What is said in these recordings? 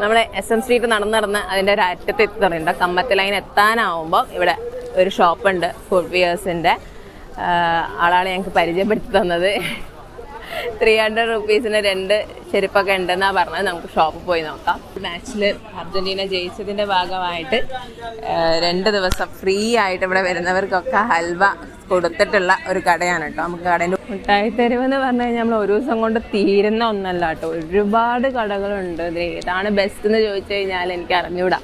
നമ്മളെ S M street നടന്ന് നടന്ന് അതിന്റെ ഒരു അറ്റത്ത് എത്തി തുടങ്ങിയിട്ട് കമ്മത്ത് ലൈൻ എത്താനാവുമ്പോൾ ഇവിടെ ഒരു ഷോപ്പുണ്ട് ഫുഡ് വിയേഴ്സിന്റെ ആളാണ് ഞങ്ങൾക്ക് പരിചയപ്പെടുത്തി തന്നത്. ത്രീ ഹൺഡ്രഡ് റുപ്പീസിന് രണ്ട് ചെരുപ്പൊക്കെ ഉണ്ടെന്നാണ് പറഞ്ഞത്. നമുക്ക് ഷോപ്പിൽ പോയി നോക്കാം. മാച്ചിൽ അർജന്റീന ജയിച്ചതിന്റെ ഭാഗമായിട്ട് രണ്ട് ദിവസം ഫ്രീ ആയിട്ട് ഇവിടെ വരുന്നവർക്കൊക്കെ ഹൽവ കൊടുത്തിട്ടുള്ള ഒരു കടയാണ് കേട്ടോ. നമുക്ക് കടേന്റെ മിഠായി തെരുവ് എന്ന് പറഞ്ഞു കഴിഞ്ഞാൽ നമ്മൾ ഒരു ദിവസം കൊണ്ട് തീരുന്ന ഒന്നല്ല കേട്ടോ. ഒരുപാട് കടകളുണ്ട് ഇതാണ് ഏതാണ് ബെസ്റ്റ് എന്ന് ചോദിച്ചു കഴിഞ്ഞാൽ എനിക്ക് അറിഞ്ഞൂടാ.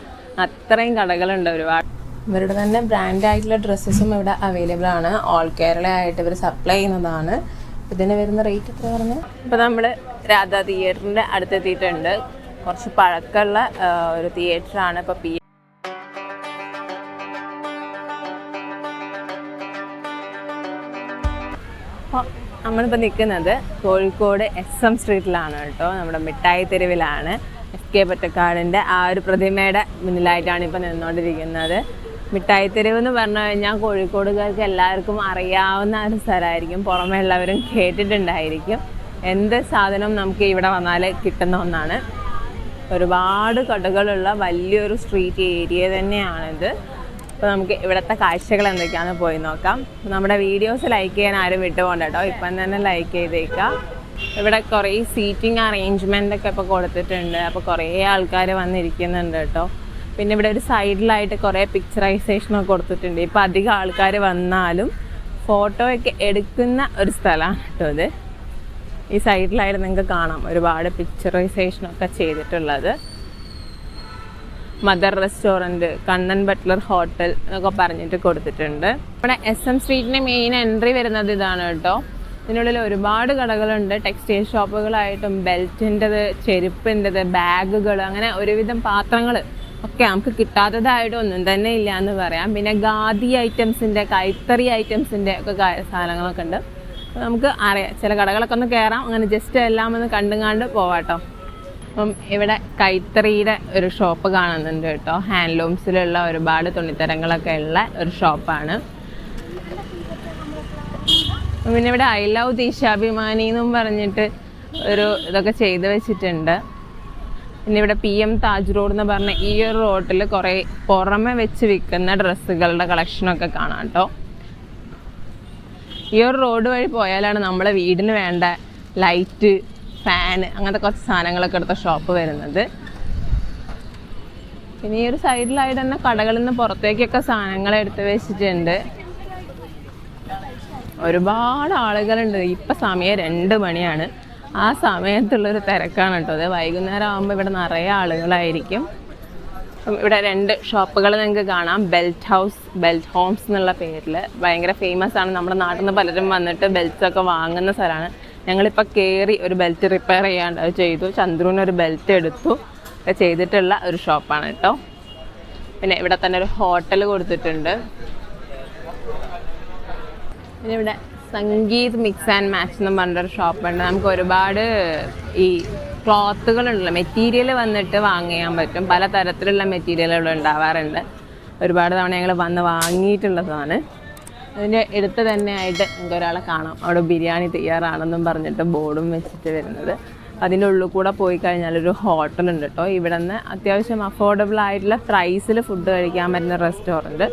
അത്രയും കടകളുണ്ട് ഒരുപാട്. ഇവരുടെ തന്നെ ബ്രാൻഡ് ആയിട്ടുള്ള ഡ്രസ്സസും ഇവിടെ അവൈലബിൾ ആണ്. ഓൾ കേരള ആയിട്ട് ഇവർ സപ്ലൈ ചെയ്യുന്നതാണ്. ഇതിന് വരുന്ന റേറ്റ് എത്ര പറഞ്ഞു? ഇപ്പം നമ്മൾ രാധാ തിയേറ്ററിന്റെ അടുത്തെത്തിയിട്ടുണ്ട്. കുറച്ച് പഴക്കമുള്ള ഒരു തിയേറ്ററാണ് ഇപ്പോൾ പി നമ്മളിപ്പോൾ നിൽക്കുന്നത് കോഴിക്കോട് എസ് എം സ്ട്രീറ്റിലാണ് കേട്ടോ. നമ്മുടെ മിഠായി തെരുവിലാണ്. എസ് കെ പൊറ്റക്കാടിന്റെ ആ ഒരു പ്രതിമയുടെ മുന്നിലായിട്ടാണ് ഇപ്പോൾ നിന്നുകൊണ്ടിരിക്കുന്നത് മിഠായി തെരുവ് എന്ന് പറഞ്ഞു കഴിഞ്ഞാൽ കോഴിക്കോടുകാർക്ക് എല്ലാവർക്കും അറിയാവുന്ന ഒരു സ്ഥലമായിരിക്കും. പുറമേ ഉള്ളവരും കേട്ടിട്ടുണ്ടായിരിക്കും. എന്ത് സാധനവും നമുക്ക് ഇവിടെ വന്നാൽ കിട്ടുന്ന ഒന്നാണ്. ഒരുപാട് കടകളുള്ള വലിയൊരു സ്ട്രീറ്റ് ഏരിയ തന്നെയാണിത്. അപ്പോൾ നമുക്ക് ഇവിടുത്തെ കാഴ്ചകൾ എന്തൊക്കെയാണെന്ന് പോയി നോക്കാം. നമ്മുടെ വീഡിയോസ് ലൈക്ക് ചെയ്യാൻ ആരും വിട്ടുപോകണ്ട കേട്ടോ ഇപ്പം തന്നെ ലൈക്ക് ചെയ്തേക്കാം. ഇവിടെ കുറേ സീറ്റിംഗ് അറേഞ്ച്മെന്റ് ഒക്കെ ഇപ്പോൾ കൊടുത്തിട്ടുണ്ട്. അപ്പോൾ കുറേ ആൾക്കാർ വന്നിരിക്കുന്നുണ്ട് കേട്ടോ പിന്നെ ഇവിടെ ഒരു സൈഡിലായിട്ട് കുറേ പിക്ചറൈസേഷനൊക്കെ കൊടുത്തിട്ടുണ്ട്. ഇപ്പോൾ അധികം ആൾക്കാർ വന്നാലും ഫോട്ടോയൊക്കെ എടുക്കുന്ന ഒരു സ്ഥലമാണ് കേട്ടോ ഇത്. ഈ സൈഡിലായിട്ട് നിങ്ങൾക്ക് കാണാം. ഒരുപാട് പിക്ചറൈസേഷനൊക്കെ ചെയ്തിട്ടുള്ളത്. Mother restaurant Kannan butler hotel എന്നൊക്കെ പറഞ്ഞിട്ട് കൊടുത്തിട്ടുണ്ട്. ഇവിടെ എസ് എം സ്ട്രീറ്റിന്റെ മെയിൻ എൻട്രി വരുന്നത് ഇതാണ് കേട്ടോ. ഇതിനുള്ളിൽ ഒരുപാട് കടകളുണ്ട്. ടെക്സ്റ്റൈൽ ഷോപ്പുകളായിട്ടും ബെൽറ്റിന്റെത് ചെരുപ്പിന്റെത് ബാഗുകൾ അങ്ങനെ ഒരുവിധം പാത്രങ്ങൾ ഒക്കെ നമുക്ക് കിട്ടാത്തതായിട്ട് ഒന്നും തന്നെ ഇല്ല എന്ന് പറയാം. പിന്നെ ഖാദി ഐറ്റംസിന്റെ കൈത്തറി ഐറ്റംസിന്റെ ഒക്കെ സാധനങ്ങളൊക്കെ ഉണ്ട്. നമുക്ക് അറിയാം. ചില കടകളൊക്കെ ഒന്ന് കയറാം അങ്ങനെ ജസ്റ്റ് എല്ലാം ഒന്ന് കണ്ടും കണ്ട് പോവാട്ടോ അപ്പം ഇവിടെ കൈത്തറിയുടെ ഒരു ഷോപ്പ് കാണുന്നുണ്ട് കേട്ടോ. ഹാൻഡ്ലൂംസിലുള്ള ഒരുപാട് തുണിത്തരങ്ങളൊക്കെ ഉള്ള ഒരു ഷോപ്പാണ്. പിന്നെ ഇവിടെ ഐ ലവ് ദീശാഭിമാനി എന്നും പറഞ്ഞിട്ട് ഒരു ഇതൊക്കെ ചെയ്ത് വെച്ചിട്ടുണ്ട്. പിന്നെ ഇവിടെ പി എം താജ് റോഡ് എന്ന് പറഞ്ഞ ഈ ഒരു റോഡിൽ കുറേ പുറമെ വെച്ച് വിൽക്കുന്ന ഡ്രസ്സുകളുടെ കളക്ഷനൊക്കെ കാണാം കേട്ടോ. ഈ ഒരു റോഡ് വഴി പോയാലാണ് നമ്മളെ വീടിന് വേണ്ട ലൈറ്റ് ഫാൻ അങ്ങനത്തെ കുറച്ച് സാധനങ്ങളൊക്കെ എടുത്ത ഷോപ്പ് വരുന്നത്. പിന്നെ ഈ ഒരു സൈഡിലായിട്ട് തന്നെ കടകളിൽ നിന്ന് പുറത്തേക്കൊക്കെ സാധനങ്ങൾ എടുത്ത് വെച്ചിട്ടുണ്ട്. ഒരുപാട് ആളുകളുണ്ട്. ഇപ്പം സമയം രണ്ട് മണിയാണ്. ആ സമയത്തുള്ളൊരു തിരക്കാണ് കേട്ടോ. അത് വൈകുന്നേരം ആകുമ്പോൾ ഇവിടെ നിറയെ ആളുകളായിരിക്കും. ഇവിടെ രണ്ട് ഷോപ്പുകൾ നിങ്ങൾക്ക് കാണാം. ബെൽറ്റ് ഹൗസ് ബെൽറ്റ് ഹോംസ് എന്നുള്ള പേരിൽ ഭയങ്കര ഫേമസ് ആണ്. നമ്മുടെ നാട്ടിൽ നിന്ന് പലരും വന്നിട്ട് ബെൽറ്റ്സ് ഒക്കെ വാങ്ങുന്ന സ്ഥലമാണ്. ഞങ്ങളിപ്പോൾ കയറി ഒരു ബെൽറ്റ് റിപ്പയർ ചെയ്യാണ്ട് അത് ചെയ്തു. ചന്ദ്രുവിന് ഒരു ബെൽറ്റ് എടുത്തു. ചെയ്തിട്ടുള്ള ഒരു ഷോപ്പാണ് കേട്ടോ പിന്നെ ഇവിടെ തന്നെ ഒരു ഹോട്ടൽ കൊടുത്തിട്ടുണ്ട്. പിന്നെ ഇവിടെ സംഗീത് മിക്സ് ആൻഡ് മാച്ച് എന്ന് പറഞ്ഞൊരു ഷോപ്പുണ്ട് നമുക്ക് ഒരുപാട് ഈ ക്ലോത്തുകളുണ്ടല്ലോ മെറ്റീരിയൽ വന്നിട്ട് വാങ്ങിയാൻ പറ്റും. പല തരത്തിലുള്ള മെറ്റീരിയലുകൾ ഉണ്ടാവാറുണ്ട്. ഒരുപാട് തവണ ഞങ്ങൾ വന്ന് വാങ്ങിയിട്ടുള്ളതാണ്. അതിന്റെ അടുത്ത് തന്നെ ആയിട്ട് നമുക്ക് ഒരാളെ കാണാം. അവിടെ ബിരിയാണി തയ്യാറാണെന്നും പറഞ്ഞിട്ട് ബോർഡും വെച്ചിട്ട് വരുന്നത്. അതിന്റെ ഉള്ളിൽ കൂടെ പോയി കഴിഞ്ഞാൽ ഒരു ഹോട്ടലുണ്ട് കേട്ടോ. ഇവിടെ നിന്ന് അത്യാവശ്യം അഫോർഡബിൾ ആയിട്ടുള്ള പ്രൈസിൽ ഫുഡ് കഴിക്കാൻ പറ്റുന്ന റെസ്റ്റോറന്റ്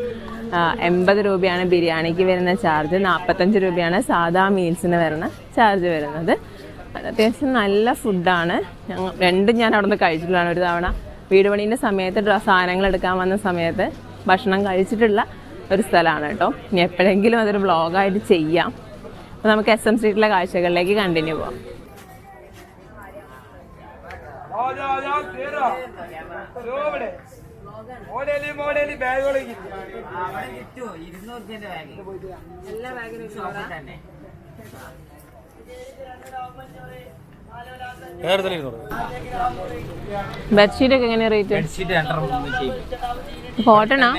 എൺപത് രൂപയാണ് ബിരിയാണിക്ക് വരുന്ന ചാർജ് നാൽപ്പത്തഞ്ച് രൂപയാണ് സാധാ മീൽസിന് വരുന്ന ചാർജ് വരുന്നത്. അത്യാവശ്യം നല്ല ഫുഡാണ് ഞങ്ങൾ രണ്ടും ഞാൻ അവിടെ നിന്ന് കഴിച്ചിട്ടുള്ളതാണ്. ഒരു തവണ വീട് പണീന്റെ സമയത്ത് സാധനങ്ങൾ എടുക്കാൻ വന്ന സമയത്ത് ഭക്ഷണം കഴിച്ചിട്ടുള്ള ഒരു സ്ഥലമാണ് കേട്ടോ. ഇനി എപ്പോഴെങ്കിലും അതൊരു വ്ളോഗായിട്ട് ചെയ്യാം. അപ്പോൾ നമുക്ക് എസ് എം സ്ട്രീറ്റിലെ കാഴ്ചകളിലേക്ക് കണ്ടിന്യൂ പോവാം. ബെഡ്ഷീറ്റ് ഒക്കെ എങ്ങനെയാ റേറ്റ് ബെഡ്ഷീറ്റ്. കോട്ടണാ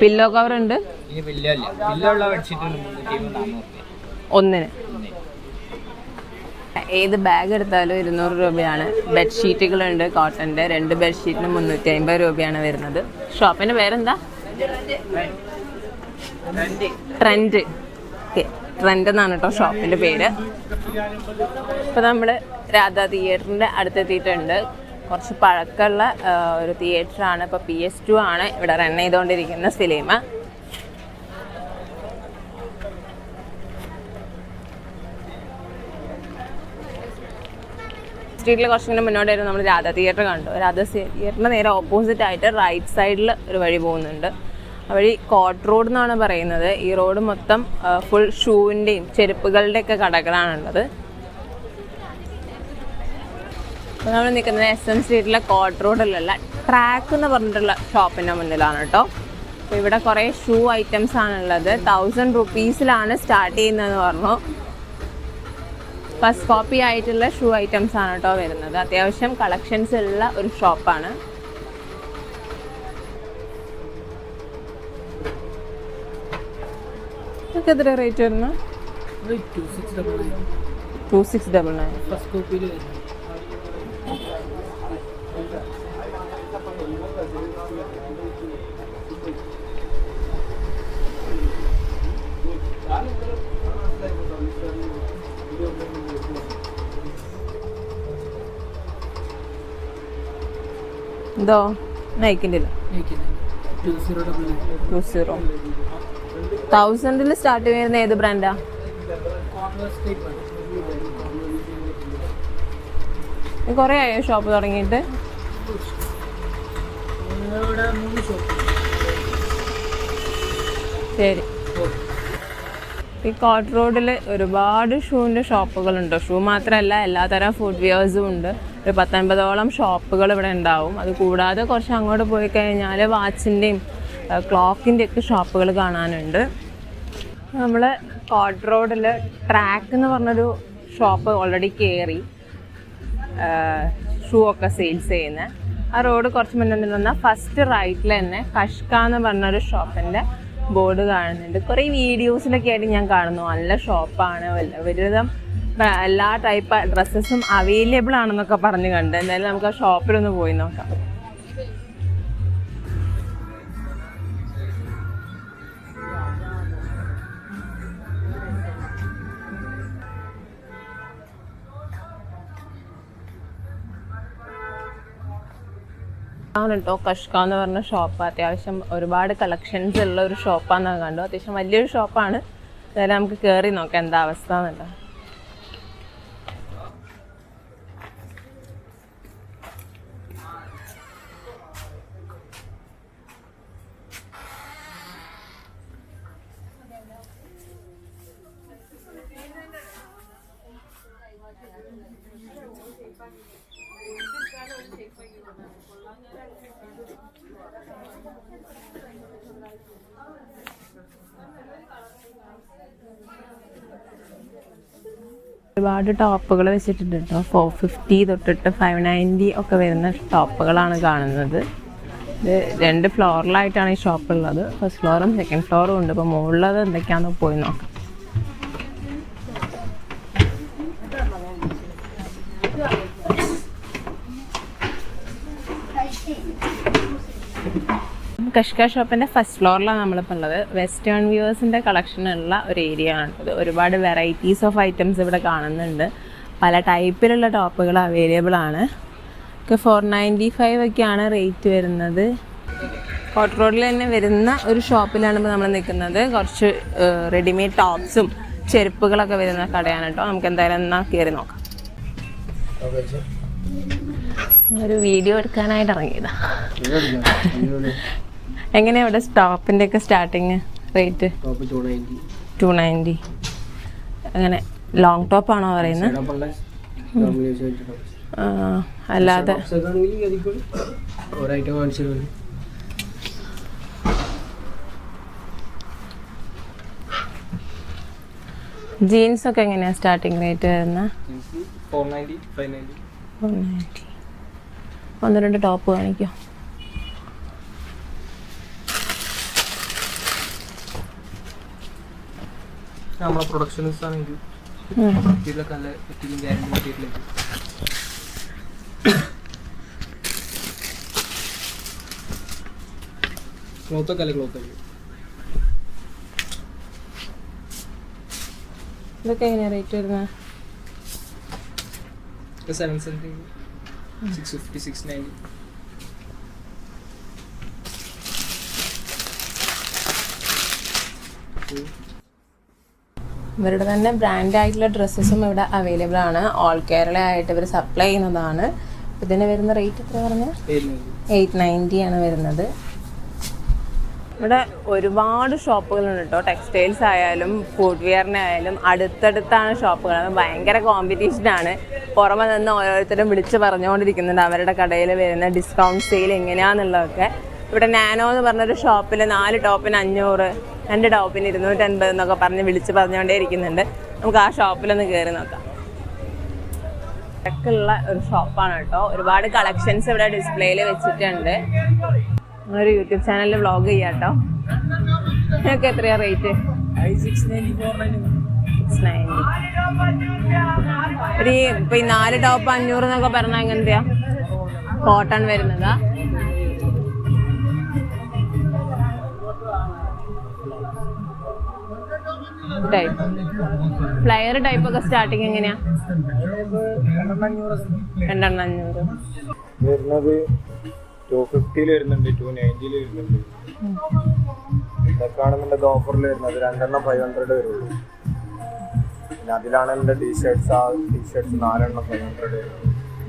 പില്ലോ കവർ ഉണ്ട്? ഒന്നിന്. ഏത് ബാഗ് എടുത്താലും ഇരുന്നൂറ് രൂപയാണ്. ബെഡ്ഷീറ്റുകളുണ്ട് കോട്ടന്റെ രണ്ട് ബെഡ്ഷീറ്റിന് മുന്നൂറ്റി അമ്പത് രൂപയാണ് വരുന്നത്. ഷോപ്പിന്റെ പേരെന്താ? ട്രെൻഡ്. ഓക്കെ. ട്രെൻഡ് എന്നാണ് കേട്ടോ ഷോപ്പിന്റെ പേര്. ഇപ്പോൾ നമ്മൾ രാധാ തിയേറ്ററിന്റെ അടുത്തെത്തിയിട്ടുണ്ട്. കുറച്ച് പഴക്കമുള്ള ഒരു തിയേറ്ററാണ്. ഇപ്പോൾ പി എസ് ടു ആണ്. ഇവിടെ റൺ ചെയ്തുകൊണ്ടിരിക്കുന്ന സിനിമ സ്ട്രീറ്റിൽ കുറച്ചിങ്ങനെ മുന്നോട്ടായിരുന്നു നമ്മൾ രാധാ തിയേറ്റർ കണ്ടു. രാധാ തിയേറ്ററിന് നേരെ ഓപ്പോസിറ്റ് ആയിട്ട് റൈറ്റ് സൈഡിൽ ഒരു വഴി പോകുന്നുണ്ട്. ആ വഴി കോട്ട് റോഡ് എന്നാണ് പറയുന്നത്. ഈ റോഡ് മൊത്തം ഫുൾ ഷൂവിന്റെയും ചെരുപ്പുകളുടെയൊക്കെ കടകളാണുള്ളത്. അപ്പോൾ നമ്മൾ നിൽക്കുന്നത് എസ് എം സ്ട്രീറ്റിലെ കോട്ട് റോഡിലല്ല ട്രാക്ക് എന്ന് പറഞ്ഞിട്ടുള്ള ഷോപ്പിന്റെ മുന്നിലാണ് കേട്ടോ. അപ്പോൾ ഇവിടെ കുറേ ഷൂ ഐറ്റംസ് ആണുള്ളത്. തൗസൻഡ് റുപ്പീസിലാണ് സ്റ്റാർട്ട് ചെയ്യുന്നതെന്ന് പറഞ്ഞു. ഫസ്റ്റ് കോപ്പി ആയിട്ടുള്ള ഷൂ ഐറ്റംസ് ആണ് കേട്ടോ വരുന്നത്. അത്യാവശ്യം കളക്ഷൻസ് ഉള്ള ഒരു ഷോപ്പാണ് ഇതൊക്കെ എത്ര റേറ്റ് വരുന്നു? Two six double nine two six double nine first കോപ്പിയിൽ നയിക്കിന്റെ ഇല്ല ടു സീറോ. തൗസൻഡിൽ സ്റ്റാർട്ട് ചെയ്യുന്ന ഏത് ബ്രാൻഡാ? കുറേ ആയോ ഷോപ്പ് തുടങ്ങിയിട്ട്? ശരി. ഈ കോട്ട് റോഡിൽ ഒരുപാട് ഷൂവിന്റെ ഷോപ്പുകളുണ്ട്. ഷൂ മാത്രമല്ല എല്ലാതരം ഫുഡ് വെയേഴ്സും ഉണ്ട്. ഒരു പത്തൊൻപതോളം ഷോപ്പുകൾ ഇവിടെ ഉണ്ടാവും. അത് കൂടാതെ കുറച്ച് അങ്ങോട്ട് പോയി കഴിഞ്ഞാൽ വാച്ചിന്റെയും ക്ലോക്കിന്റെ ഒക്കെ ഷോപ്പുകൾ കാണാനുണ്ട്. നമ്മൾ കോട്ട് റോഡിൽ ട്രാക്ക് എന്ന് പറഞ്ഞൊരു ഷോപ്പ് ഓൾറെഡി കയറി ഷൂ ഒക്കെ സെയിൽസ് ചെയ്യുന്നത് ആ റോഡ് കുറച്ച് മുന്നിൽ വന്നാൽ ഫസ്റ്റ് റൈറ്റിൽ തന്നെ കഷ്ക എന്ന് പറഞ്ഞൊരു ഷോപ്പിന്റെ ബോർഡ് കാണുന്നുണ്ട്. കുറേ വീഡിയോസിലൊക്കെ ആയിട്ട് ഞാൻ കാണുന്നു. നല്ല ഷോപ്പാണ് വല്ല ഒരുവിധം എല്ലാ ടൈപ്പ് ഡ്രസ്സസും അവൈലബിൾ ആണെന്നൊക്കെ പറഞ്ഞു കണ്ട്. എന്തായാലും നമുക്ക് ആ ഷോപ്പിലൊന്ന് പോയി നോക്കാം. കേട്ടോ കഷ്ക എന്ന് പറഞ്ഞ ഷോപ്പ് അത്യാവശ്യം ഒരുപാട് കളക്ഷൻസ് ഉള്ള ഒരു ഷോപ്പാന്നൊക്കെ കണ്ടു അത്യാവശ്യം വലിയൊരു ഷോപ്പാണ് അതായത് നമുക്ക് കയറി നോക്കാം എന്താ അവസ്ഥ എന്നുള്ളത്. ഒരുപാട് ടോപ്പുകൾ വെച്ചിട്ടുണ്ട് കേട്ടോ ഫോർ ഫിഫ്റ്റി തൊട്ടിട്ട് ഫൈവ് നയന്റി ഒക്കെ വരുന്ന ടോപ്പുകളാണ് കാണുന്നത്. ഇത് രണ്ട് ഫ്ലോറിലായിട്ടാണ് ഈ ഷോപ്പ് ഉള്ളത്. ഫസ്റ്റ് ഫ്ലോറും സെക്കൻഡ് ഫ്ലോറും ഉണ്ട്. അപ്പോൾ മുകളിലത് എന്തൊക്കെയാണെന്ന് പോയി നോക്കാം. കഷ്ക ഷോപ്പിന്റെ ഫസ്റ്റ് ഫ്ലോറിലാണ് നമ്മളിപ്പോൾ ഉള്ളത്. വെസ്റ്റേൺ വ്യൂവേഴ്സിന്റെ കളക്ഷൻ ഉള്ള ഒരു ഏരിയ ആണ് ഒരുപാട് വെറൈറ്റീസ് ഓഫ് ഐറ്റംസ് ഇവിടെ കാണുന്നുണ്ട്. പല ടൈപ്പിലുള്ള ടോപ്പുകൾ അവൈലബിൾ ആണ്. ഒക്കെ ഫോർ നയന്റി ഫൈവ് ഒക്കെയാണ് റേറ്റ് വരുന്നത്. കോട്ട് റോഡിൽ തന്നെ വരുന്ന ഒരു ഷോപ്പിലാണ് ഇപ്പോൾ നമ്മൾ നിൽക്കുന്നത് കുറച്ച് റെഡിമെയ്ഡ് ടോപ്സും ചെരുപ്പുകളൊക്കെ വരുന്ന കടയാണ് കേട്ടോ. നമുക്ക് എന്തായാലും എന്നാൽ കയറി നോക്കാം. ഒരു വീഡിയോ എടുക്കാനായിട്ട് ഇറങ്ങിയതാ. എങ്ങനെയാ ഇവിടെ സ്റ്റോപ്പിന്റെ ഒക്കെ സ്റ്റാർട്ടിങ് റേറ്റ് ടു നയന്റി അങ്ങനെ ലോങ് ടോപ്പ് ആണോ പറയുന്നത് അല്ലാതെ. ജീൻസ് ഒക്കെ എങ്ങനെയാ സ്റ്റാർട്ടിങ് റേറ്റ് വരുന്നത് ഫോർ നയന്റി ഒന്ന് രണ്ട് ടോപ്പ് കാണിക്കോ. നമ്മളെ പ്രൊഡക്ഷൻസ് ആണെങ്കിൽ ഇതിലൊക്കെ നല്ല ഫിറ്റിംഗ് ഗ്യാരണ്ടി മെറ്റീരിയലേക്ക് ക്ലോത്ത് ഒക്കെ അല്ല ക്ലോത്ത് ആയിരിക്കും ഇതൊക്കെ എങ്ങനെയാണ് റേറ്റ് വരുന്നത് seven seventy six fifty six ninety ഇവരുടെ തന്നെ ബ്രാൻഡ് ആയിട്ടുള്ള ഡ്രസ്സസും ഇവിടെ അവൈലബിൾ ആണ്. ഓൾ കേരള ആയിട്ട് ഇവർ സപ്ലൈ ചെയ്യുന്നതാണ്. ഇതിന് വരുന്ന റേറ്റ് എത്ര പറഞ്ഞ? എയ്റ്റ് നയന്റി ആണ് വരുന്നത്. ഇവിടെ ഒരുപാട് ഷോപ്പുകളുണ്ട് കേട്ടോ ടെക്സ്റ്റൈൽസ് ആയാലും ഫുഡ് വെയറിനായാലും അടുത്തടുത്താണ് ഷോപ്പുകൾ. അത് ഭയങ്കര കോമ്പറ്റീഷനാണ് പുറമെ നിന്ന് ഓരോരുത്തരും വിളിച്ച് പറഞ്ഞുകൊണ്ടിരിക്കുന്നുണ്ട് അവരുടെ കടയിൽ വരുന്ന ഡിസ്കൗണ്ട് സെയിൽ എങ്ങനെയാണെന്നുള്ളതൊക്കെ ഇവിടെ നാനോ എന്ന് പറഞ്ഞൊരു ഷോപ്പിൽ നാല് ടോപ്പിന് അഞ്ഞൂറ്. രണ്ട് ടോപ്പിന് ഇരുന്നൂറ്റൻപത് എന്നൊക്കെ പറഞ്ഞ് വിളിച്ച് പറഞ്ഞുകൊണ്ടേ ഇരിക്കുന്നുണ്ട്. നമുക്ക് ആ ഷോപ്പിലൊന്ന് കയറി നോക്കാം. തിരക്കുള്ള ഒരു ഷോപ്പാണ് കേട്ടോ. ഒരുപാട് കളക്ഷൻസ് ഇവിടെ ഡിസ്പ്ലേയിൽ വെച്ചിട്ടുണ്ട്. ഒരു യൂട്യൂബ് ചാനലിൽ വ്ളോഗ് ചെയ്യാം കേട്ടോ. നിങ്ങൾക്ക് എത്രയാ റേറ്റ്? ഒരു ഈ നാല് ടോപ്പ് അഞ്ഞൂറ് എന്നൊക്കെ പറഞ്ഞാൽ എങ്ങനെയാ? കോട്ടൺ വരുന്നതാ. ടൈപ്പ് ഫ്ലയർ ടൈപ്പ് ഒക്കെ സ്റ്റാർട്ടിങ് എങ്ങനെയാ? രണ്ടെണ്ണം വരുന്നുണ്ട് വരുന്നുണ്ട്. ഓഫറിൽ വരുന്നത് രണ്ടെണ്ണം ഫൈവ് ഹൺഡ്രഡ് വരുള്ളൂ പിന്നെ അതിലാണ് എന്റെ ടീ ഷർട്ട്സ് ആ ടീഷർട്ട്സ് നാലെണ്ണം ഫൈവ് ഹൺഡ്രഡ്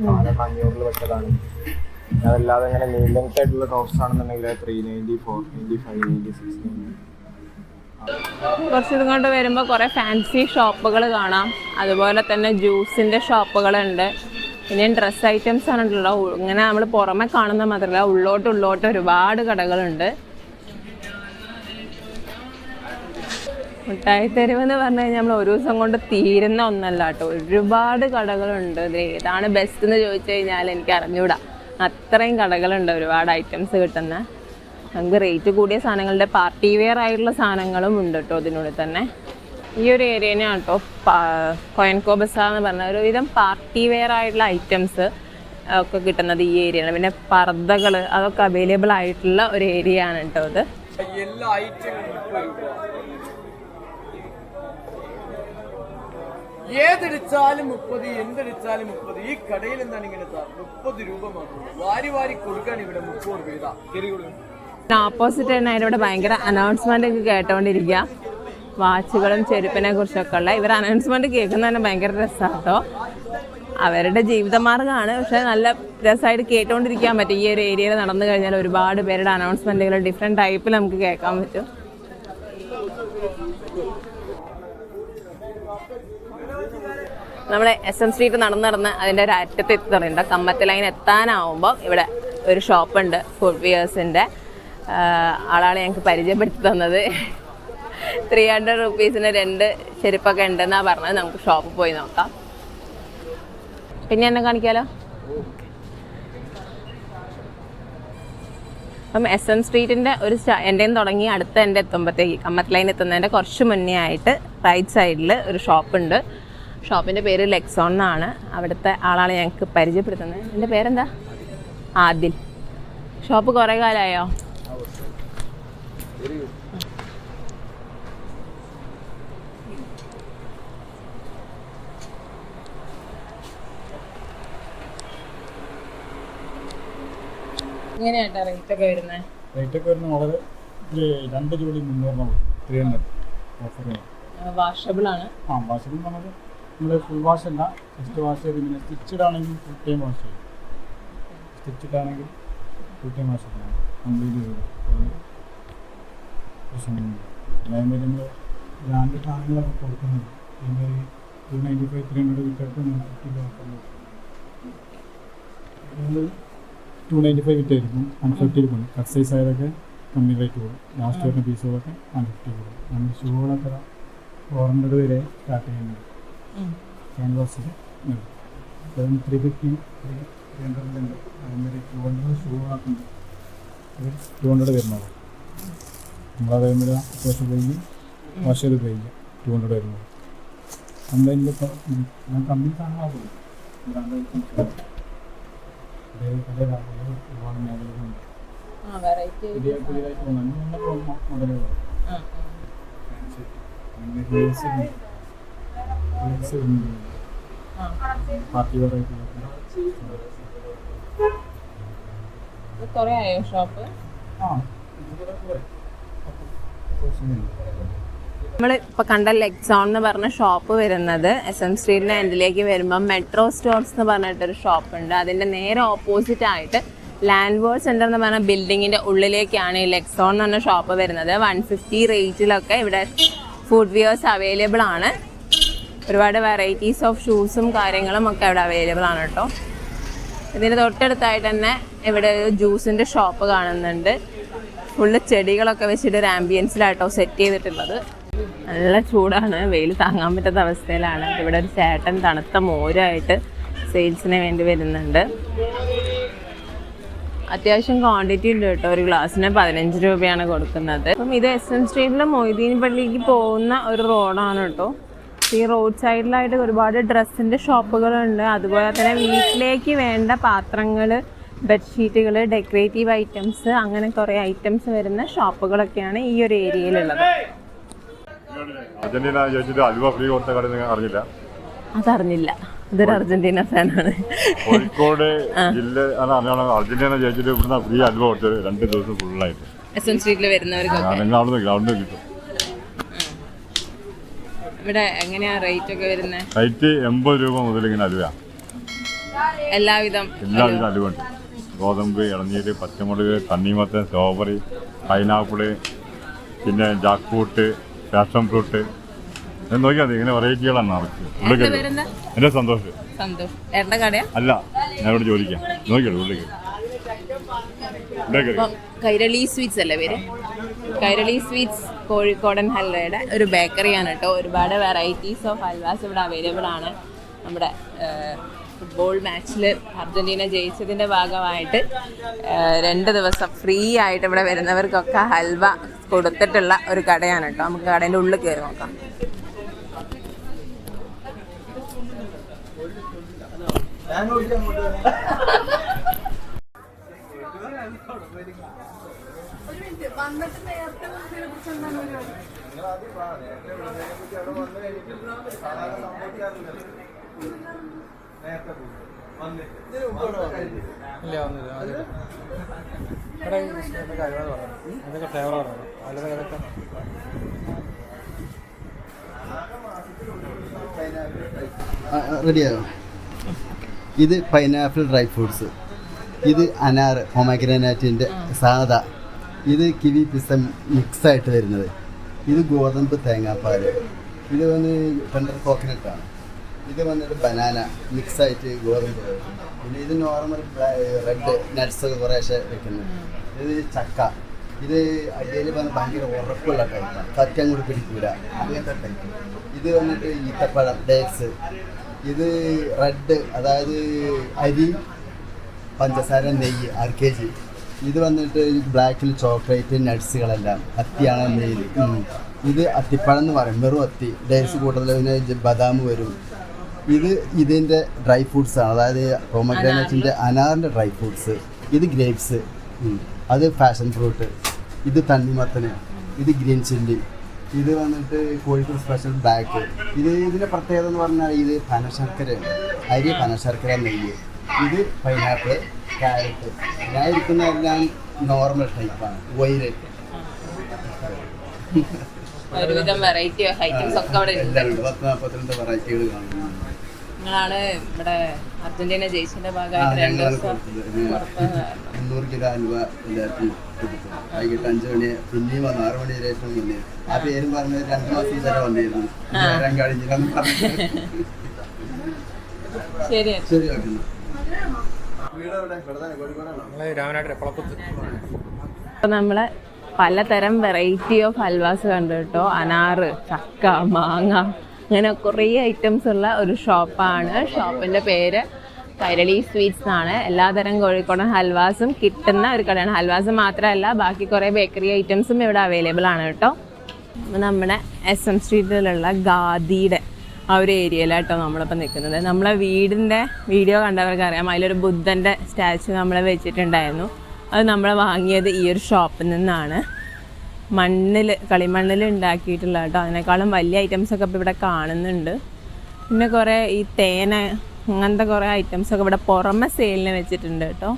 നാലെണ്ണം അഞ്ഞൂറിൽ വെച്ചതാണ്. അതല്ലാതെ ലെങ്ത് ആയിട്ടുള്ള ടോപ്സ് ആണെന്നുണ്ടെങ്കിൽ three ninety four ninety five ninety six ninety കുറച്ച് ഇങ്ങോട്ട് വരുമ്പോൾ കുറേ ഫാൻസി ഷോപ്പുകൾ കാണാം. അതുപോലെ തന്നെ ജ്യൂസിന്റെ ഷോപ്പുകളുണ്ട് പിന്നെ ഡ്രസ്സ് ഐറ്റംസ് ആണല്ലോ ഇങ്ങനെ നമ്മൾ പുറമെ കാണുന്ന മാത്രമല്ല ഉള്ളോട്ട് ഉള്ളോട്ട് ഒരുപാട് കടകളുണ്ട്. മിഠായി തെരുവ് എന്ന് പറഞ്ഞു കഴിഞ്ഞാൽ നമ്മൾ ഒരു ദിവസം കൊണ്ട് തീരുന്ന ഒന്നല്ല കേട്ടോ. ഒരുപാട് കടകളുണ്ട്. ഇത് ഏതാണ് ബെസ്റ്റ് എന്ന് ചോദിച്ചു കഴിഞ്ഞാൽ എനിക്ക് അറിഞ്ഞൂടാ. അത്രയും കടകളുണ്ട് ഒരുപാട് ഐറ്റംസ് കിട്ടുന്ന. നമുക്ക് റേറ്റ് കൂടിയ സാധനങ്ങളുടെ പാർട്ടി വെയർ ആയിട്ടുള്ള സാധനങ്ങളും ഉണ്ട് കേട്ടോ ഇതിനുള്ളിൽ തന്നെ. ഈ ഒരു ഏരിയനെ കേട്ടോ കൊയൻകോ ബസാർ എന്ന് പറഞ്ഞ ഒരുവിധം പാർട്ടി വെയർ ആയിട്ടുള്ള ഐറ്റംസ് ഒക്കെ കിട്ടുന്നത് ഈ ഏരിയയാണ് പിന്നെ പർദ്ദകൾ അതൊക്കെ അവൈലബിൾ ആയിട്ടുള്ള ഒരു ഏരിയ ആണ് കേട്ടോ ഇത്. എല്ലാ ഏതെടുത്താലും മുപ്പത് എന്തെടുത്താലും മുപ്പത്. ഈ കടയിൽ എന്താണ് ഇങ്ങനെ മുപ്പത് രൂപ മാത്രം. വാരി വാരി കൊടുക്കാൻ ഇവിടെ മുപ്പത് രൂപ ഇതാ. കയറി കൊടുക്കും. ഓപ്പോസിറ്റ് തന്നെ ഇവിടെ ഭയങ്കര അനൗൺസ്മെന്റ് ഒക്കെ കേട്ടോണ്ടിരിക്കുക വാച്ചുകളും ചെരുപ്പിനെ കുറിച്ചൊക്കെ ഉള്ള. ഇവർ അനൗൺസ്മെന്റ് കേൾക്കുന്ന തന്നെ ഭയങ്കര രസമാട്ടോ അവരുടെ ജീവിതമാർഗമാണ് പക്ഷെ നല്ല രസമായിട്ട് കേട്ടുകൊണ്ടിരിക്കാൻ പറ്റും. ഈ ഒരു ഏരിയയിൽ നടന്നു കഴിഞ്ഞാൽ ഒരുപാട് പേരുടെ അനൗൺസ്മെന്റുകൾ ഡിഫറെന്റ് ടൈപ്പിൽ നമുക്ക് കേൾക്കാൻ പറ്റും. നമ്മുടെ എസ് എം സ്ട്രീറ്റ് നടന്ന് നടന്ന് അതിന്റെ ഒരു അറ്റത്ത് എത്തി തുടങ്ങിയിട്ട് കമ്മത്ത് ലൈൻ എത്താനാവുമ്പോൾ ഇവിടെ ഒരു ഷോപ്പുണ്ട് ഫുഡ് വിയേഴ്സിന്റെ ആളാണ് ഞങ്ങൾക്ക് പരിചയപ്പെടുത്തി തന്നത്. ത്രീ ഹൺഡ്രഡ് റുപ്പീസിന് രണ്ട് ചെരുപ്പൊക്കെ ഉണ്ടെന്നാണ് പറഞ്ഞത്. നമുക്ക് ഷോപ്പിൽ പോയി നോക്കാം. പിന്നെ എന്നെ കാണിക്കാലോ? അപ്പം എസ് എൻ സ്ട്രീറ്റിന്റെ ഒരു എന്റെ തുടങ്ങി അടുത്ത എന്റെ എത്തുമ്പോഴത്തേക്ക് കമ്മത്ത് ലൈൻ എത്തുന്നതിന്റെ കുറച്ച് മുന്നേ ആയിട്ട് റൈറ്റ് സൈഡിൽ ഒരു ഷോപ്പുണ്ട് ഷോപ്പിന്റെ പേര് ലെക്സോൺ എന്നാണ്. അവിടുത്തെ ആളാണ് ഞങ്ങൾക്ക് പരിചയപ്പെടുത്തുന്നത്. എന്റെ പേരെന്താ? ആദിൽ. ഷോപ്പ് കുറേ കാലമായോ ഇങ്ങനെയായിട്ടാ റേറ്റ് ഒക്കെ വരുന്നത് റേറ്റ് ഒക്കെ വരുന്നത് വളരെ രണ്ട് ജോഡി മുന്നൂറിനാണ് ത്രീ ഹൺഡ്രഡ് ഓഫർ വാഷബിൾ ആണ്. ആ വാഷബിൾ പറഞ്ഞത് നമ്മൾ ഫുൾ വാഷ് അല്ല ജസ്റ്റ് വാഷ് ചെയ്ത് സ്റ്റിച്ചഡ് ആണെങ്കിൽ ഫുൾ ടൈം വാഷ് ചെയ്യും. സ്റ്റിച്ചഡ് ആണെങ്കിൽ ഫുൾ ടൈം വാഷ് ചെയ്യണം കംപ്ലീറ്റ് ചെയ്ത്. പ്രശ്നമൊന്നുമില്ല അതേമാതിരി നമ്മൾ ബ്രാൻഡ് സാധനങ്ങളൊക്കെ കൊടുക്കുന്നുണ്ട്. പിന്നെ two ninety five three hundred വിറ്റിട്ട് fifty offer two ninety five വിറ്റായിരിക്കും. One fifty കൊടുക്കും കട്ട് സൈസ് ആയതൊക്കെ കമ്മി റേറ്റ് കൊടുക്കും ലാസ്റ്റ് വരുന്ന പീസുകളൊക്കെ വൺ ഫിഫ്റ്റി കൊടുക്കും നമ്മൾ ഷൂകളൊക്കെ ഫോർ ഹൺഡ്രഡ് വരെ സ്റ്റാർട്ട് ചെയ്യുന്നുണ്ട്. ക്യാൻവാസിൽ ത്രീ ഫിഫ്റ്റി ത്രീ ത്രീ ഹൺഡ്രഡിലുണ്ട് അതേമാതിരി ടു ഹൺഡ്രഡ് ഷൂകളൊക്കെ ഉണ്ട് ടു ഹൺഡ്രഡ് വരുന്നത് നമ്മളതേമാതിരി അത്യാവശ്യം കഴിഞ്ഞ് വാഷ് ചെയ്ത് കഴിഞ്ഞ് ടു ഹൺഡ്രഡ് വരുന്നത് ഇപ്പോൾ ഞാൻ കമ്പനി വെറൈറ്റി ഉണ്ട്. പാർട്ടി ആയോ ഷോപ്പ് ആ നമ്മൾ ഇപ്പോൾ കണ്ട ലെക്സോൺ എന്ന് പറഞ്ഞ ഷോപ്പ് വരുന്നത്. എസ് എം സ്ട്രീറ്റിന്റെ എൻഡിലേക്ക് വരുമ്പോൾ മെട്രോ സ്റ്റോർസ് എന്ന് പറഞ്ഞിട്ടൊരു ഷോപ്പ് ഉണ്ട്. അതിന്റെ നേരെ ഓപ്പോസിറ്റ് ആയിട്ട് ലാൻഡ് വേർഡ് സെന്റർ എന്ന് പറഞ്ഞ ബിൽഡിങ്ങിന്റെ ഉള്ളിലേക്കാണ് ഈ ലെക്സോൺ എന്ന് പറഞ്ഞ ഷോപ്പ് വരുന്നത്. വൺ ഫിഫ്റ്റി റേറ്റിലൊക്കെ ഇവിടെ ഫുഡ് വിയേഴ്സ് അവൈലബിൾ ആണ്. ഒരുപാട് വെറൈറ്റീസ് ഓഫ് ഷൂസും കാര്യങ്ങളും ഒക്കെ ഇവിടെ അവൈലബിൾ ആണ് കേട്ടോ. ഇതിന് തൊട്ടടുത്തായിട്ട് തന്നെ ഇവിടെ ഒരു ജ്യൂസിന്റെ ഷോപ്പ് കാണുന്നുണ്ട്. ഫുള്ള് ചെടികളൊക്കെ വെച്ചിട്ട് ഒരു ആംബിയൻസിലാട്ടോ സെറ്റ് ചെയ്തിട്ടുള്ളത്. നല്ല ചൂടാണ്. വെയിൽ താങ്ങാൻ പറ്റാത്ത അവസ്ഥയിലാണ്. ഇവിടെ ഒരു ചേട്ടൻ തണുത്ത മോരായിട്ട് സെയിൽസിന് വേണ്ടി വരുന്നുണ്ട്. അത്യാവശ്യം ക്വാണ്ടിറ്റി ഉണ്ട് കേട്ടോ. ഒരു ഗ്ലാസ്സിന് പതിനഞ്ച് രൂപയാണ് കൊടുക്കുന്നത്. അപ്പം ഇത് എസ് എൻ സ്ട്രീറ്റിലെ മൊയ്തീൻ പള്ളിക്ക് പോകുന്ന ഒരു റോഡാണ് കേട്ടോ. ഈ റോഡ് സൈഡിലായിട്ട് ഒരുപാട് ഡ്രസ്സിന്റെ ഷോപ്പുകളുണ്ട് അതുപോലെ തന്നെ വീട്ടിലേക്ക് വേണ്ട പാത്രങ്ങൾ ബെഡ്ഷീറ്റുകൾ ഡെക്കറേറ്റീവ് ഐറ്റംസ് അങ്ങനെ കുറേ ഐറ്റംസ് വരുന്ന ഷോപ്പുകളൊക്കെയാണ് ഈ ഒരു ഏരിയയിലുള്ളത്. അർജന്റീന ചോദിച്ചിട്ട് അലുവ ഫ്രീ കൊടുത്ത കട നിങ്ങൾ അറിഞ്ഞില്ല? അതറിഞ്ഞില്ല. ഇതൊരു അർജന്റീന ഫാനാണ്. കോഴിക്കോട് ജില്ല അർജന്റീന ചോദിച്ചിട്ട് ഇവിടുന്ന് ഫ്രീ അലുവ കൊടുത്തത് രണ്ട് ദിവസം ഫുള്ളായിട്ട് എസ് എൻ സ്ട്രീറ്റിൽ വരുന്നവർക്കൊക്കെ നിങ്ങൾ അവിടെ ഗ്രൗണ്ടിൽ കിട്ടും. ഇവിടെ എങ്ങനെയാ റേറ്റ് ഒക്കെ വരുന്നത് റേറ്റ് എൺപത് രൂപ മുതൽ ഇങ്ങനെ അലുവ എല്ലാവിധം എല്ലാവിധ അലുവ ഉണ്ട് ഗോതമ്പ് ഇളനീര് പച്ചമുളക് തണ്ണിമത്തൻ സ്ട്രോബറി പൈനാപ്പിൾ പിന്നെ ജാക്ക് ഫ്രൂട്ട് പാഷൻ ഫ്രൂട്ട്. നോക്കിയാൽ മതി ഇങ്ങനെ വെറൈറ്റികളാണ് നിറച്ച് എന്റെ സന്തോഷം. അല്ല ഞാൻ ഇവിടെ ജോലിക്കാം നോക്കിയോ അപ്പം കൈരളി സ്വീറ്റ്സ് അല്ലേ പേര്? കൈരളി സ്വീറ്റ്സ് കോഴിക്കോടൻ ഹൽവയുടെ ഒരു ബേക്കറിയാണ് കേട്ടോ. ഒരുപാട് വെറൈറ്റീസ് ഓഫ് ഹൽവാസ് ഇവിടെ അവൈലബിൾ ആണ്. നമ്മുടെ ഫുട്ബോൾ മാച്ചിൽ അർജന്റീന ജയിച്ചതിന്റെ ഭാഗമായിട്ട് രണ്ട് ദിവസം ഫ്രീ ആയിട്ട് ഇവിടെ വരുന്നവർക്കൊക്കെ ഹൽവ കൊടുത്തിട്ടുള്ള ഒരു കടയാണ് കേട്ടോ. നമുക്ക് കടേന്റെ ഉള്ളിൽ കയറി നോക്കാം. ഇല്ല ഇവിടെ ഫ്ലേവർ റെഡിയായോ? ഇത് പൈനാപ്പിൾ ഡ്രൈ ഫ്രൂട്ട്സ് ഇത് അനാർ ഹൊമാഗ്രാനാറ്റിന്റെ സാധാ. ഇത് കിവി പിസ്ത മിക്സ് ആയിട്ട് വരുന്നത്. ഇത് ഗോതമ്പ് തേങ്ങാപ്പാൽ ഇത് വന്ന് ടെൻഡർ കോക്കനട്ടാണ് ഇത് വന്നിട്ട് ബനാന മിക്സ് ആയിട്ട് ഗോതമ്പ് പിന്നെ ഇത് നോർമൽ റെഡ് നട്ട്സ് കുറേശ്ശെ വെക്കുന്നത് ഇത് ചക്ക. ഇത് അതിൽ വന്ന് ഭയങ്കര ഉറപ്പുള്ള ടൈപ്പാണ് സത്യം കൂടി പിടിക്കൂല. അങ്ങനത്തെ ടൈപ്പ് ഇത് വന്നിട്ട് ഈത്തപ്പഴം ഡേറ്റ്സ് ഇത് റെഡ് അതായത് അരി പഞ്ചസാര നെയ്യ് ആർ കെ ജി ഇത് വന്നിട്ട് ബ്ലാക്കിൽ ചോക്ലേറ്റ് നട്ട്സുകളെല്ലാം അത്തിയാണ് നെയ്യ് ഇത് അത്തിപ്പഴം എന്ന് പറയും. വെറും അത്തി. ഡേറ്റ്സ് കൂടുതൽ പിന്നെ ബദാം വരും. ഇത് ഇതിന്റെ ഡ്രൈ ഫ്രൂട്ട്സ് ആണ്. അതായത് റോമഗ്രാനറ്റിന്റെ അനാറിന്റെ ഡ്രൈ ഫ്രൂട്ട്സ് ഇത് ഗ്രേപ്സ് അത് ഫാഷൻ ഫ്രൂട്ട് ഇത് തണ്ണിമത്തന്. ഇത് ഗ്രീൻ ചില്ലി ഇത് വന്നിട്ട് കോഴിക്കോട് സ്പെഷ്യൽ ബാക്ക് ഇത് ഇതിന്റെ പ്രത്യേകത എന്ന് പറഞ്ഞാൽ ഇത് പനശർക്കരയാണ്. അരി പനശർക്കര നെയ്യ്. ഇത് പൈനാപ്പിൾ ക്യാരറ്റ് ഞാൻ ഇരിക്കുന്നതെല്ലാം നോർമൽ ടൈപ്പാണ് വൈര്. ഒരുവിധം വെറൈറ്റി ഐറ്റംസ് ഒക്കെ അവിടെ ഉണ്ട്. പത്ത് നാൽപ്പത്തിരണ്ട് വെറൈറ്റികൾ കാണുന്നു ഇവിടെ അർജന്റീന ജയിച്ചതിന്റെ ആ, ഭാഗമായിട്ട് രണ്ട് ദിവസം കിലോ അലുവ എല്ലാവർക്കും കൊടുത്തു. വൈകിട്ട് അഞ്ചു മണി പിന്നെയും വന്നു. ആറു മണി വരെ മുന്നേ ആ പേരും പറഞ്ഞത് രണ്ടു മാസം വരെ വന്നിരുന്നു. നേരം കഴിഞ്ഞില്ലെന്ന് പറഞ്ഞു. ശരി. ശരി അപ്പൊ നമ്മൾ പലതരം വെറൈറ്റി ഓഫ് ഹൽവാസ് കണ്ടു കേട്ടോ. അനാറ് ചക്ക മാങ്ങ. അങ്ങനെ കുറേ ഐറ്റംസ് ഉള്ള ഒരു ഷോപ്പാണ് ഷോപ്പിന്റെ പേര് കൈരളി സ്വീറ്റ്സ് എന്നാണ്. എല്ലാതരം കോഴിക്കോടൻ ഹൽവാസും കിട്ടുന്ന ഒരു കടയാണ്. ഹൽവാസ് മാത്രമല്ല ബാക്കി കുറേ ബേക്കറി ഐറ്റംസും ഇവിടെ അവൈലബിൾ ആണ് കേട്ടോ. നമ്മുടെ എസ് എം സ്ട്രീറ്റിലുള്ള ഗാദിയുടെ ആ ഒരു ഏരിയയിലാട്ടോ നമ്മളിപ്പോൾ നിൽക്കുന്നത് നമ്മളെ വീടിന്റെ വീഡിയോ കണ്ടവർക്ക് അറിയാം. അതിലൊരു ബുദ്ധന്റെ സ്റ്റാച്ചു നമ്മൾ വെച്ചിട്ടുണ്ടായിരുന്നു. അത് നമ്മൾ വാങ്ങിയത് ഈ ഒരു ഷോപ്പിൽ നിന്നാണ്. മണ്ണിൽ കളിമണ്ണിൽ ഉണ്ടാക്കിയിട്ടുള്ള കേട്ടോ. അതിനേക്കാളും വലിയ ഐറ്റംസ് ഒക്കെ ഇപ്പോൾ ഇവിടെ കാണുന്നുണ്ട്. പിന്നെ കുറേ ഈ തേന അങ്ങനത്തെ കുറേ ഐറ്റംസ് ഒക്കെ ഇവിടെ പുറമെ സെയിലിന് വെച്ചിട്ടുണ്ട് കേട്ടോ.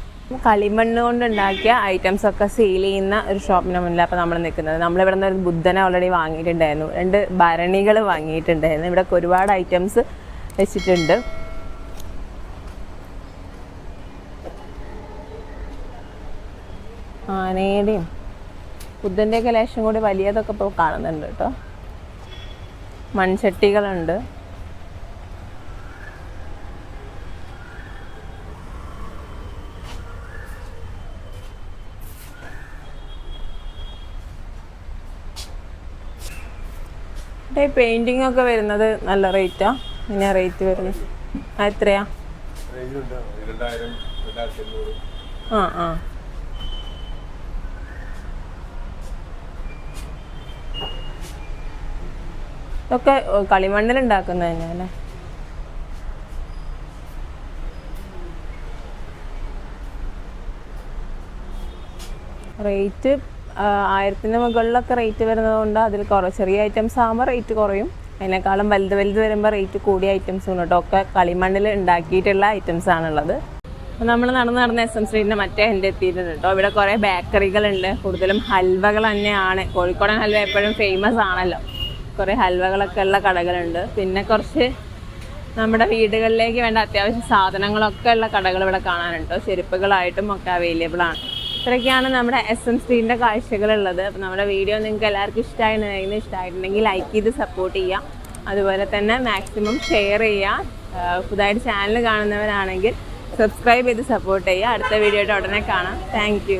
കളിമണ്ണ് കൊണ്ട് ഉണ്ടാക്കിയ ഐറ്റംസ് ഒക്കെ സെയിൽ ചെയ്യുന്ന ഒരു ഷോപ്പിന് മുന്നിൽ അപ്പോൾ നമ്മൾ നിൽക്കുന്നത് നമ്മളിവിടെ നിന്ന് ഒരു ബുദ്ധനെ ഓൾറെഡി വാങ്ങിയിട്ടുണ്ടായിരുന്നു. രണ്ട് ഭരണികൾ വാങ്ങിയിട്ടുണ്ടായിരുന്നു. ഇവിടെ ഒരുപാട് ഐറ്റംസ് വെച്ചിട്ടുണ്ട്. ആനയുടെയും ബുദ്ധന്റെയൊക്കെ ലേശം കൂടി വലിയതൊക്കെ ഇപ്പോൾ കാണുന്നുണ്ട് കേട്ടോ. മൺചട്ടികളുണ്ട്. പെയിന്റിംഗ് പെയിന്റിംഗ് ഒക്കെ വരുന്നത് നല്ല റേറ്റാ ഇങ്ങനെ റേറ്റ് വരുന്നത്? എത്രയാ? ആ ആ. ഇതൊക്കെ കളിമണ്ണിൽ ഉണ്ടാക്കുന്നത് തന്നെയല്ലേ റേറ്റ് ആയിരത്തിന് മുകളിലൊക്കെ റേറ്റ് വരുന്നത് കൊണ്ട് അതിൽ കുറവ് ചെറിയ ഐറ്റംസ് ആകുമ്പോൾ റേറ്റ് കുറയും. അതിനേക്കാളും വലുത് വലുത് വരുമ്പോൾ റേറ്റ് കൂടിയ ഐറ്റംസ് കേട്ടോ ഒക്കെ കളിമണ്ണിൽ ഉണ്ടാക്കിയിട്ടുള്ള ഐറ്റംസ് ആണുള്ളത്. അപ്പോൾ നമ്മൾ നടന്ന് നടന്ന എസ് എം സ്ട്രീറ്റിന്റെ മറ്റേ എന്റെ എത്തിയിട്ടുണ്ട് കേട്ടോ ഇവിടെ കുറേ ബേക്കറികളുണ്ട് കൂടുതലും ഹൽവകൾ തന്നെയാണ്. കോഴിക്കോടൻ ഹൽവ എപ്പോഴും ഫേമസ് ആണല്ലോ. കുറേ ഹൽവകളൊക്കെ ഉള്ള കടകളുണ്ട്. പിന്നെ കുറച്ച് നമ്മുടെ വീടുകളിലേക്ക് വേണ്ട അത്യാവശ്യ സാധനങ്ങളൊക്കെ ഉള്ള കടകൾ ഇവിടെ കാണാനുണ്ട്. ചെരുപ്പുകളായിട്ടും ഒക്കെ അവൈലബിൾ ആണ്. ഇത്രയൊക്കെയാണ് നമ്മുടെ എസ് എം സ്ട്രീറ്റിന്റെ കാഴ്ചകളുള്ളത്. അപ്പോൾ നമ്മുടെ വീഡിയോ നിങ്ങൾക്ക് എല്ലാവർക്കും ഇഷ്ടമായിരുന്നു ഇഷ്ടമായിട്ടുണ്ടെങ്കിൽ ലൈക്ക് ചെയ്ത് സപ്പോർട്ട് ചെയ്യാം അതുപോലെ തന്നെ മാക്സിമം ഷെയർ ചെയ്യുക. പുതുതായിട്ട് ചാനൽ കാണുന്നവരാണെങ്കിൽ സബ്സ്ക്രൈബ് ചെയ്ത് സപ്പോർട്ട് ചെയ്യുക. അടുത്ത വീഡിയോ ഉടനെ കാണാം. താങ്ക്